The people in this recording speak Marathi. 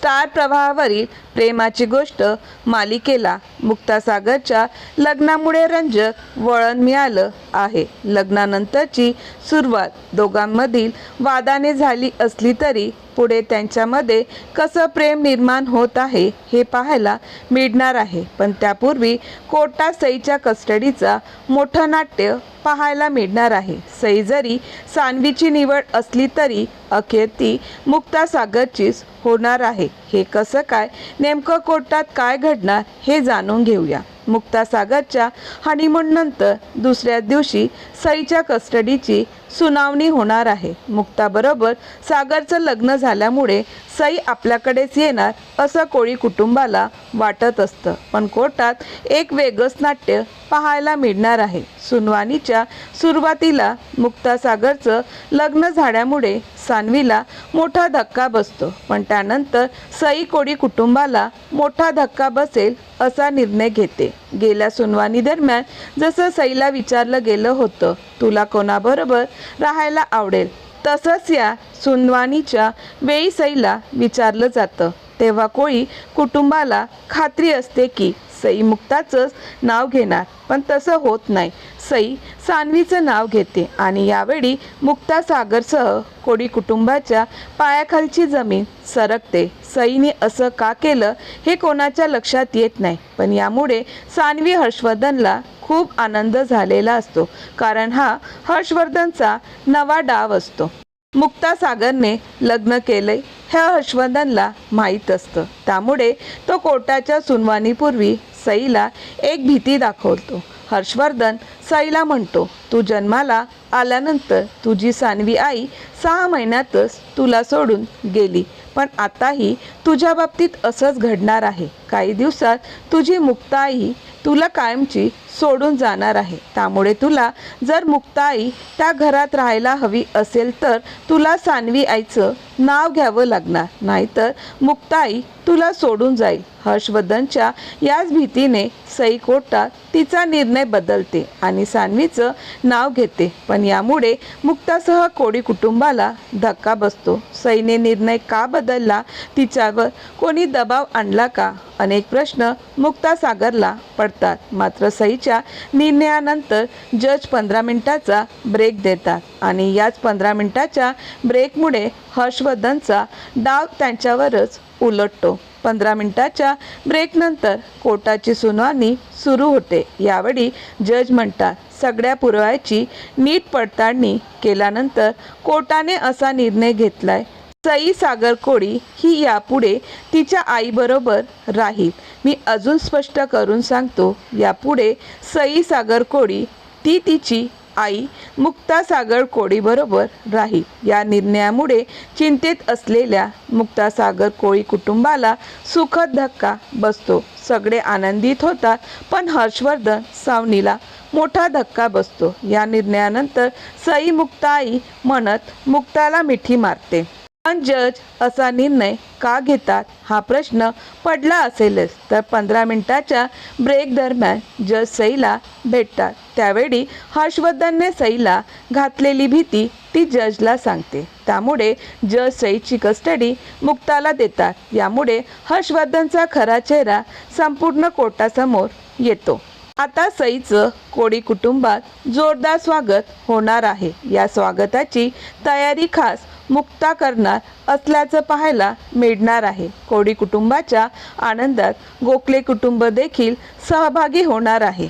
स्टार प्रवाहावरील प्रेमाची गोष्ट मालिकेला मुक्तासागरच्या लग्नामुळे रंजक वळण मिळालं आहे. लग्नानंतरची सुरुवात दोघांमधील वादाने झाली असली तरी पुढे त्यांच्यामध्ये कसं प्रेम निर्माण होत आहे हे पाहायला मिळणार आहे. पण त्यापूर्वी कोटा सईच्या कस्टडीचा मोठं नाट्य पाहायला मिळणार आहे. सई जरी सानवीची निवड असली तरी अखेर ती मुक्तासागरचीच होणार आहे. हे कसं काय नेमकं कोर्टात काय घडणार हे जाणून घेऊया. मुक्तासागरच्या हनीमूननंतर दुसऱ्या दिवशी सईच्या कस्टडीची सुनावणी होणार आहे. मुक्ताबरोबर सागरचं लग्न झाल्यामुळे सई आपल्याकडेच येणार असं कोळी कुटुंबाला वाटत असतं. पण कोर्टात एक वेगळंच नाट्य पाहायला मिळणार आहे. सुनवानीच्या सुरुवातीला मुक्ता सागरचं लग्न झाल्यामुळे सानवीला मोठा धक्का बसतो. पण त्यानंतर सई कोळी कुटुंबाला मोठा धक्का बसेल असा निर्णय घेते. गेल्या सुनवानी दरम्यान जसं सईला विचारलं गेलं होतं तुला कोणाबरोबर राहायला आवडेल? तसंच या सुनवानीच्या वेळी सईला विचारलं जातं. तेव्हा कोळी कुटुंबाला खात्री असते की सई मुक्ताचंच नाव घेणार पण तसं होत नाही. सई सानवीचं नाव घेते आणि यावेळी मुक्ता सागरसह कोळी कुटुंबाच्या पायाखालची जमीन सरकते. सईने असं का केलं हे कोणाच्या लक्षात येत नाही पण यामुळे सानवी हर्षवर्धनला खूप आनंद झालेला असतो. कारण हा हर्षवर्धनचा नवा डाव असतो. मुक्ता सागरने लग्न केलंय हे हर्षवर्धनला माहीत असतं. त्यामुळे तो कोर्टाच्या सुनवानीपूर्वी सईला एक भीती दाखवतो. हर्षवर्धन सईला म्हणतो तू जन्माला आल्यानंतर तुझी सानवी आई सहा महिन्यातच तुला सोडून गेली. पण आताही तुझ्या बाबतीत असंच घडणार आहे. काही दिवसात तुझी मुक्ताई तुला कायमची सोडून जाणार आहे. त्यामुळे तुला जर मुक्ताई त्या घरात राहायला हवी असेल तर तुला सानवी आईचं नाव घ्यावं लागणार. नाहीतर मुक्ताई तुला सोडून जाईल. हर्षवर्धनच्या याच भीतीने सई कोटा तिचा निर्णय बदलते आणि सान्वीचं नाव घेते. पण यामुळे मुक्तासह कोळी कुटुंबाला धक्का बसतो. सईने निर्णय का बदलला? तिच्यावर कोणी दबाव आणला का? अनेक प्रश्न मुक्तासागरला पडतात. मात्र सईच्या निर्णयानंतर जज पंधरा मिनिटाचा ब्रेक देतात आणि याच पंधरा मिनिटाच्या ब्रेकमुळे हर्षवर्धनचा डाव त्यांच्यावरच उलटतो. पंधरा मिनिटाच्या ब्रेकनंतर कोर्टाची सुनावणी सुरू होते. यावेळी जज म्हणतात सगळ्या पुराव्याची नीट पडताळणी केल्यानंतर कोर्टाने असा निर्णय घेतलाय सई सागर कोळी ही यापुढे तिच्या आईबरोबर राहील. मी अजून स्पष्ट करून सांगतो यापुढे सई सागर कोळी ती तिची आई मुक्तासागर कोळीबरोबर राहील. या निर्णयामुळे चिंतेत असलेल्या मुक्तासागर कोळी कुटुंबाला सुखद धक्का बसतो. सगळे आनंदित होतात पण हर्षवर्धन सावनीला मोठा धक्का बसतो. या निर्णयानंतर सई मुक्ताई म्हणत मुक्ताला मिठी मारते. पण जज असा निर्णय का घेतात हा प्रश्न पडला असेलच. तर पंधरा मिनिटाच्या ब्रेक दरम्यान जज सईला भेटतात. त्यावेळी हर्षवर्धनने सईला घातलेली भीती ती जजला सांगते. त्यामुळे जज सईची कस्टडी मुक्ताला देतात. यामुळे हर्षवर्धनचा खरा चेहरा संपूर्ण कोर्टासमोर येतो. आता सईचं कोळी कुटुंबात जोरदार स्वागत होणार आहे. या स्वागताची तयारी खास मुक्ता करणार असल्याचं पाहायला मिळणार आहे. कोडी कुटुंबाच्या आनंदात गोखले कुटुंब देखील सहभागी होणार आहे.